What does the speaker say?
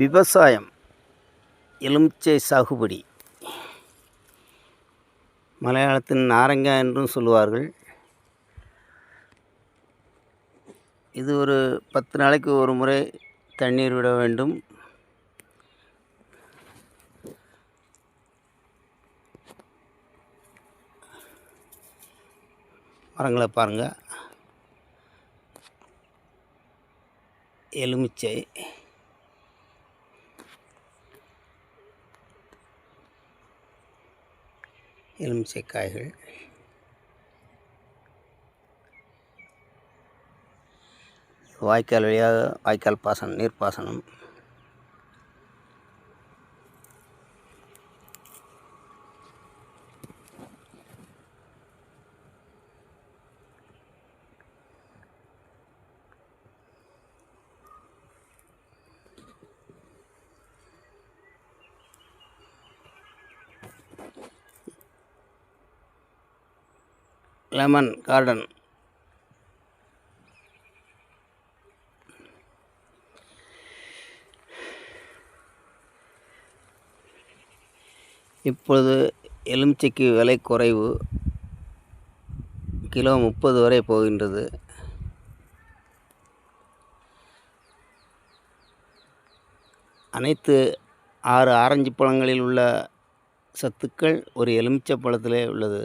விவசாயம் எலுமிச்சை சாகுபடி. மலையாளத்தின் நாரங்கா என்றும் சொல்லுவார்கள். இது ஒரு பத்து நாளைக்கு ஒரு முறை தண்ணீர் விட வேண்டும். மரங்களை பாருங்கள் எலுமிச்சை. எலுமிச்சை காய்கள் வாய்க்கால் வழியாக வாய்க்கால் பாசனம் நீர்ப்பாசனம். Lemon garden. இப்பொழுது எலுமிச்சைக்கு விலை குறைவு. கிலோ முப்பது வரை போகின்றது. அனைத்து ஆறு ஆரஞ்சு பழங்களில் உள்ள சத்துக்கள் ஒரு எலுமிச்சை பழத்திலே உள்ளது.